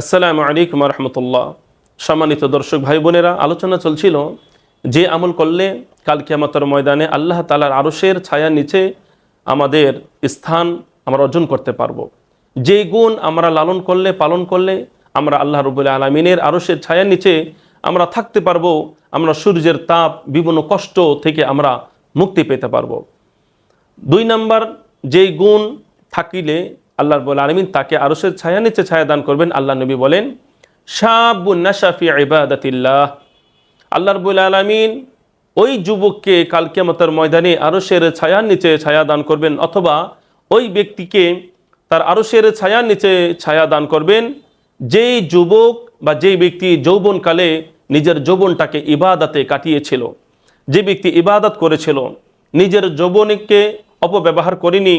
আসসালামু আলাইকুম রহমতুল্লাহ। সম্মানিত দর্শক ভাই বোনেরা, আলোচনা চলছিল যে আমল করলে কাল কিয়ামতের ময়দানে আল্লাহ তালার আরশের ছায়ার নিচে আমাদের স্থান আমরা অর্জন করতে পারব। যে গুণ আমরা লালন করলে, পালন করলে আমরা আল্লাহ রবুল্লা আলমিনের আরশের ছায়ার নিচে আমরা থাকতে পারব, আমরা সূর্যের তাপ, বিভিন্ন কষ্ট থেকে আমরা মুক্তি পেতে পারব। দুই নাম্বার যেই গুণ থাকিলে আল্লাহ রবুল আলমিন তাকে আরশের ছায়া, নিচে ছায়া দান করবেন। আল্লাহ নবী বলেন শাবুন নাশাফি ইবাদাতিল্লাহ। আল্লাহ রবুল আলমিন ওই যুবককে কালকে মতার ময়দানে আরশের ছায়ার নিচে ছায়া দান করবেন অথবা ওই ব্যক্তিকে তার আরশের ছায়ার নিচে ছায়া দান করবেন। যেই যুবক বা যেই ব্যক্তি যৌবনকালে নিজের যৌবনটাকে ইবাদাতে কাটিয়েছিল, যে ব্যক্তি ইবাদত করেছিল, নিজের যৌবনকে অপব্যবহার করেনি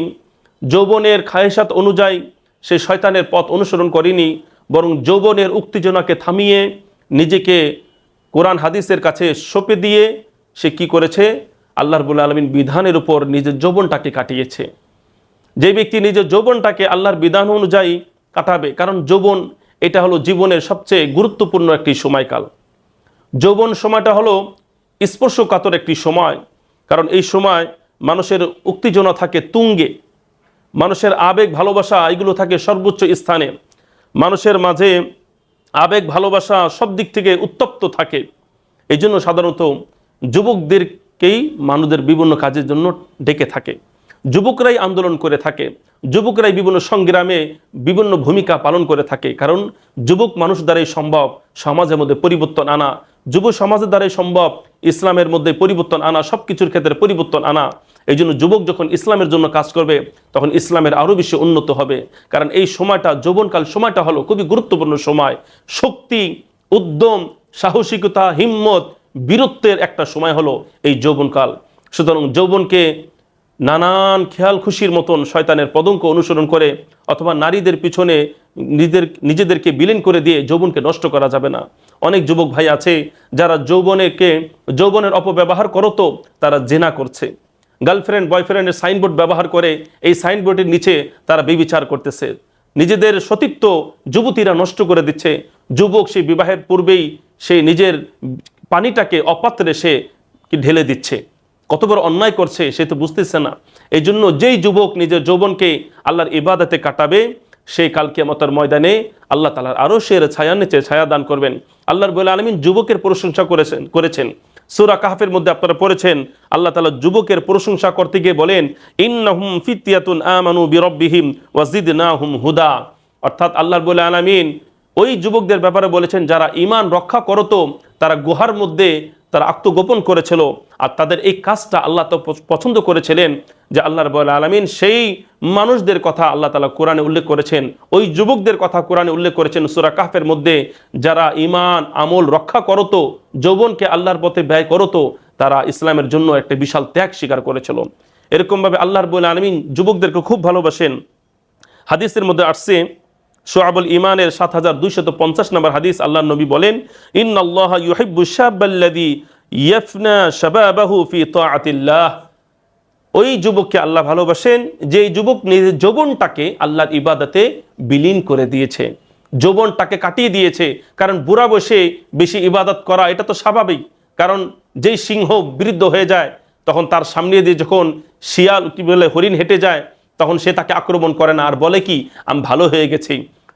যৌবনের খায়েসাত অনুযায়ী সে শয়তানের পথ অনুসরণ করেনি, বরং যৌবনের উত্তেজনাকে থামিয়ে নিজেকে কোরআন হাদিসের কাছে সঁপে দিয়ে সে কি করেছে? আল্লাহ রবুল্লা আলমিন বিধানের উপর নিজের যৌবনটাকে কাটিয়েছে। যে ব্যক্তি নিজের যৌবনটাকে আল্লাহর বিধান অনুযায়ী কাটাবে, কারণ যৌবন এটা হলো জীবনের সবচেয়ে গুরুত্বপূর্ণ একটি সময়কাল। যৌবন সময়টা হলো স্পর্শকাতর একটি সময়, কারণ এই সময় মানুষের উত্তেজনা থাকে তুঙ্গে। মানুষের আবেগ, ভালোবাসা, এগুলো থাকে সর্বোচ্চ স্থানে। মানুষের মাঝে আবেগ, ভালোবাসা সব দিক থেকে উত্তপ্ত থাকে। এই জন্য সাধারণত যুবকদেরকেই মানুষদের বিভিন্ন কাজের জন্য ডেকে থাকে। যুবকরাই আন্দোলন করে থাকে। যুবকরাই বিভিন্ন সংগ্রামে বিভিন্ন ভূমিকা পালন করে থাকে। কারণ যুবক মানুষ দ্বারাই সম্ভব সমাজের মধ্যে পরিবর্তন আনা। যুব সমাজের দ্বারাই সম্ভব ইসলামের মধ্যে পরিবর্তন আনা সব কিছুর ক্ষেত্রে পরিবর্তন আনা। এই জন্য যুবক যখন ইসলামের জন্য কাজ করবে, তখন ইসলামের আরও বেশি উন্নত হবে। কারণ এই সময়টা, যৌবনকাল সময়টা হলো খুবই গুরুত্বপূর্ণ সময়। শক্তি, উদ্যম, সাহসিকতা, হিম্মত, বীরত্বের একটা সময় হলো এই যৌবনকাল। সুতরাং যৌবনকে নানান খেয়াল খুশির মতন শয়তানের পদঙ্ক অনুসরণ করে অথবা নারীদের পিছনে নিজেদের নিজেদেরকে বিলীন করে দিয়ে যৌবনকে নষ্ট করা যাবে না। অনেক যুবক ভাই আছে যারা যৌবনেকে, যৌবনের অপব্যবহার করতো, তারা জেনা করছে। গার্লফ্রেন্ড, বয়ফ্রেন্ডের সাইনবোর্ড ব্যবহার করে এই সাইনবোর্ডের নিচে তারা বিবিচার করতেছে। নিজেদের সতীত্ব যুবতীরা নষ্ট করে দিচ্ছে। যুবক সেই বিবাহের পূর্বেই সে নিজের পানিটাকে অপাত্রে সে ঢেলে দিচ্ছে। কত বড় অন্যায় করছে সে তো বুঝতেছে না। এই জন্য যেই যুবক নিজের যৌবনকে আল্লাহর ইবাদতে কাটাবে সেই কালকে মতার ময়দানে আল্লাহ তালার আরও সে ছায়া নিচে ছায়া দান করবেন। আল্লাহর বলে আলমিন যুবকের প্রশংসা করেছেন করেছেন। সুরা কাহাফের মধ্যে আপনারা পড়েছেন, আল্লাহ তালা যুবকের প্রশংসা করতে গিয়ে বলেন, ইন্নাহুম ফিতিয়াতুন আমানু বিরব্বিহিম ওয়াজিদনাহুম হুদা। অর্থাৎ আল্লাহর বলে আলামিন ওই যুবকদের ব্যাপারে বলেছেন, যারা ইমান রক্ষা করতো, তারা গুহার মধ্যে তারা আত্মগোপন করেছিল। আর তাদের এই কাজটা আল্লাহ তো পছন্দ করেছিলেন যে আল্লাহ রব আলমিন সেই মানুষদের কথা আল্লাহ তালা কোরআনে উল্লেখ করেছেন, ওই যুবকদের কথা কোরআনে উল্লেখ করেছেন সুরা কাফের মধ্যে, যারা ইমান আমল রক্ষা করতো, যৌবনকে আল্লাহর পথে ব্যয় করতো, তারা ইসলামের জন্য একটা বিশাল ত্যাগ স্বীকার করেছিল। এরকমভাবে আল্লাহর বলে আলমিন যুবকদেরকে খুব ভালোবাসেন। হাদিসের মধ্যে আসছে, সোয়াবুল ইমানের সাত হাজার দুইশত পঞ্চাশ নম্বর হাদিস আল্লাহ নবী বলেন ইন আল্লাহ ইউহিব্বু শাবাল্লাযী ইয়াফনা শাবাবাহু ফি তাআতিল্লাহ। ওই যুবককে আল্লাহ ভালোবাসেন যে যুবক নিজের যৌবনটাকে আল্লাহর ইবাদতে বিলীন করে দিয়েছে। যৌবনটাকে কাটিয়ে দিয়েছে, কারণ বুড়া বসে বেশি ইবাদত করা এটা তো স্বাভাবিক। কারণ যেই সিংহ বৃদ্ধ হয়ে যায়, তখন তার সামনে দিয়ে যখন শিয়াল কি বলে হরিণ হেঁটে যায়, তখন সে তাকে আক্রমণ করে না। আর বলে কি, আমি ভালো হয়ে গেছি।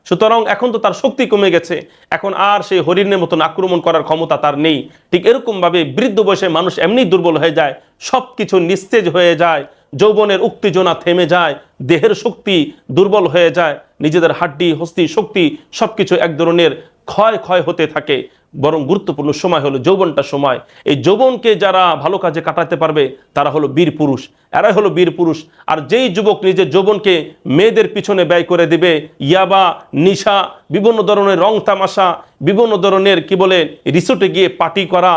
সুতরাং এখন তো তার শক্তি কমে গেছে। এখন আর সেই হরিণের মতন আক্রমণ করার ক্ষমতা তার নেই। ঠিক এরকমভাবে বৃদ্ধ বয়সে মানুষ এমনি দুর্বল হয়ে যায় সব কিছু নিস্তেজ হয়ে যায়, যৌবনের উত্তেজনা থেমে যায়, দেহের শক্তি দুর্বল হয়ে যায়। নিজেদের হাড্ডি, হস্তি, শক্তি সব কিছু এক ধরনের ক্ষয় ক্ষয় হতে থাকে। বরং গুরুত্বপূর্ণ সময় হলো যৌবনটা সময়। এই যৌবনকে যারা ভালো কাজে কাটাতে পারবে, তারা হলো বীর পুরুষ। এরাই হলো বীর পুরুষ। আর যেই যুবক নিজের যৌবনকে মেয়েদের পিছনে ব্যয় করে দিবে, ইয়াবা, নিশা, বিভিন্ন ধরনের রং তামাশা, বিভিন্ন ধরনের কি বলে, রিসোর্টে গিয়ে পার্টি করা,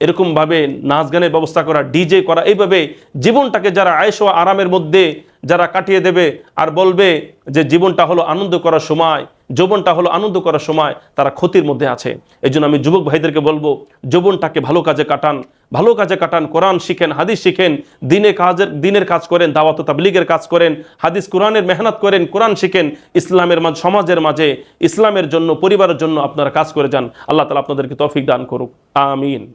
এরকমভাবে নাচ গানের ব্যবস্থা করা, ডিজে করা, এইভাবে জীবনটাকে যারা আয়েস ও আরামের মধ্যে যারা কাটিয়ে দেবে আর বলবে যে জীবনটা হলো আনন্দ করার সময়, যৌবনটা হলো আনন্দ করার সময়, তারা ক্ষতির মধ্যে আছে। এই আমি যুবক ভাইদেরকে বলব, যৌবনটাকে ভালো কাজে কাটান। ভালো কাজে কাটান, কোরআন শিখেন, হাদিস শিখেন, দিনে কাজের, দিনের কাজ করেন, দাওয়াত তাবলিগের কাজ করেন, হাদিস কোরআনের মেহনত করেন, কোরআন শিখেন, ইসলামের মাঝে, সমাজের মাঝে, ইসলামের জন্য, পরিবারের জন্য আপনারা কাজ করে যান। আল্লাহ তালা আপনাদেরকে তৌফিক দান করুক। আমিন।